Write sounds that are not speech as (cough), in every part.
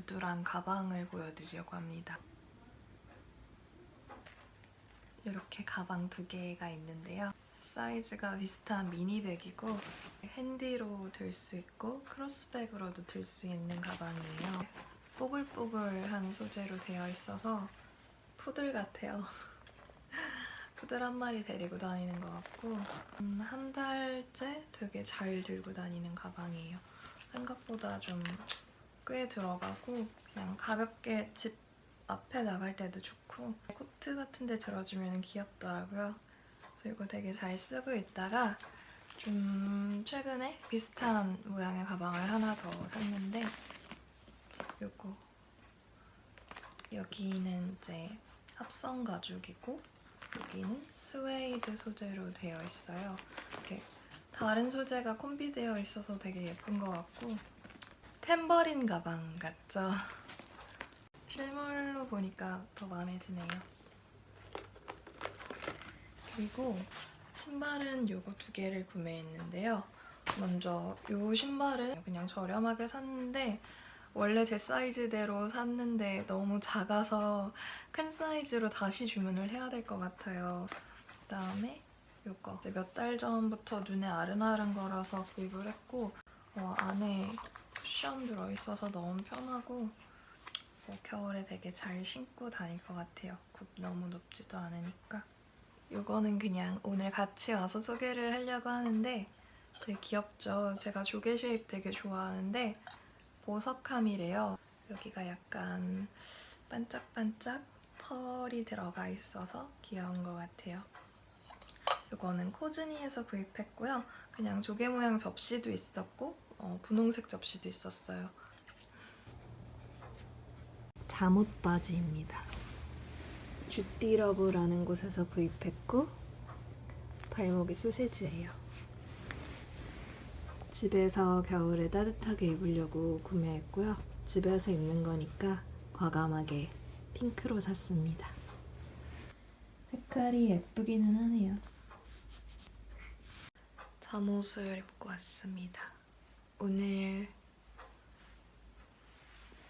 구두랑 가방을 보여드리려고 합니다. 이렇게 가방 두 개가 있는데요. 사이즈가 비슷한 미니백이고 핸디로 들 수 있고 크로스백으로도 들 수 있는 가방이에요. 뽀글뽀글한 소재로 되어 있어서 푸들 같아요. (laughs) 푸들 한 마리 데리고 다니는 것 같고 음, 한 달째 되게 잘 들고 다니는 가방이에요. 생각보다 좀 꽤 들어가고 그냥 가볍게 집 앞에 나갈 때도 좋고 코트 같은 데 들어주면 귀엽더라고요. 그래서 이거 되게 잘 쓰고 있다가 좀 최근에 비슷한 모양의 가방을 하나 더 샀는데 요거 여기는 이제 합성 가죽이고 여기는 스웨이드 소재로 되어 있어요. 이렇게 다른 소재가 콤비되어 있어서 되게 예쁜 것 같고 탬버린 가방 같죠? (laughs) 실물로 보니까 더 마음에 드네요. 그리고 신발은 요거 두 개를 구매했는데요. 먼저 요 신발은 그냥 저렴하게 샀는데 원래 제 사이즈대로 샀는데 너무 작아서 큰 사이즈로 다시 주문을 해야 될 것 같아요. 그다음에 요거 몇 달 전부터 눈에 아른아른 거라서 구입을 했고 어, 안에 쿠션 들어있어서 너무 편하고 뭐 겨울에 되게 잘 신고 다닐 것 같아요. 굽 너무 높지도 않으니까. 이거는 그냥 오늘 같이 와서 소개를 하려고 하는데 되게 귀엽죠? 제가 조개 쉐입 되게 좋아하는데 보석함이래요. 여기가 약간 반짝반짝 펄이 들어가 있어서 귀여운 것 같아요. 이거는 코즈니에서 구입했고요. 그냥 조개 모양 접시도 있었고 어, 분홍색 접시도 있었어요. 잠옷 바지입니다. 주띠러브라는 곳에서 구입했고 발목이 소세지예요. 집에서 겨울에 따뜻하게 입으려고 구매했고요. 집에서 입는 거니까 과감하게 핑크로 샀습니다. 색깔이 예쁘기는 하네요. 잠옷을 입고 왔습니다. 오늘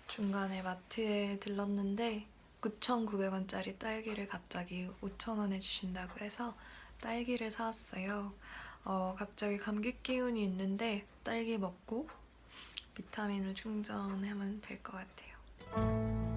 중간에 마트에 들렀는데 9,900원짜리 딸기를 갑자기 5,000원에 주신다고 해서 딸기를 사왔어요. 어, 갑자기 감기 기운이 있는데 딸기 먹고 비타민을 충전하면 될 것 같아요.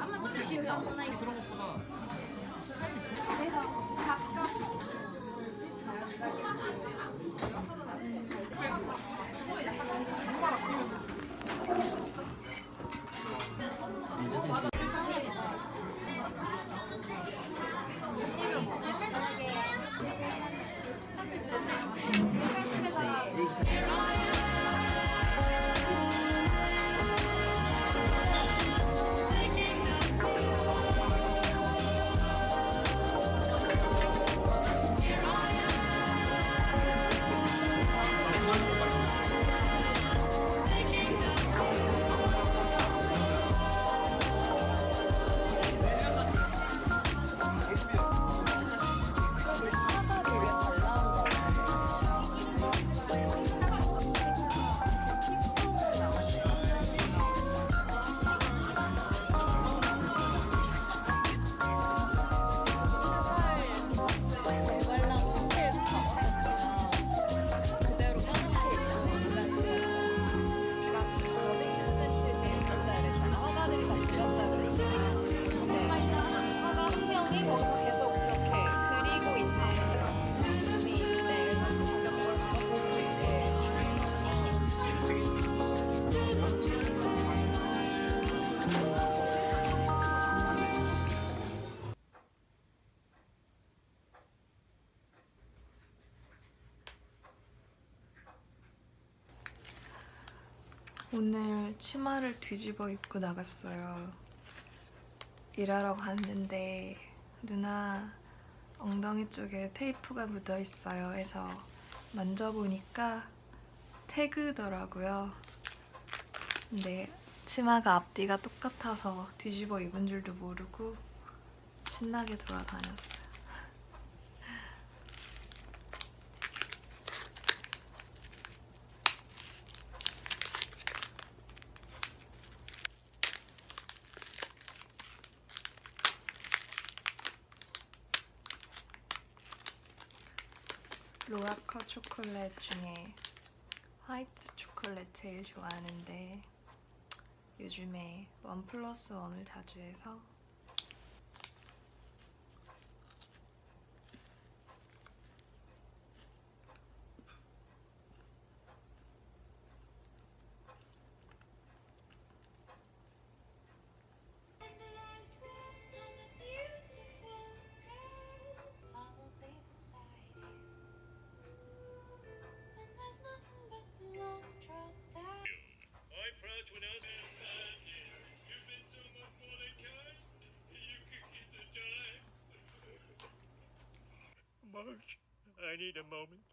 아마 또 주시면 오늘 치마를 뒤집어 입고 나갔어요. 일하러 갔는데 누나 엉덩이 쪽에 테이프가 묻어 있어요. 해서 만져보니까 태그더라고요. 근데 치마가 앞뒤가 똑같아서 뒤집어 입은 줄도 모르고 신나게 돌아다녔어요. 로라커 초콜릿 중에 화이트 초콜릿 제일 좋아하는데 요즘에 원 플러스 원을 자주 해서 Coach, I need a moment.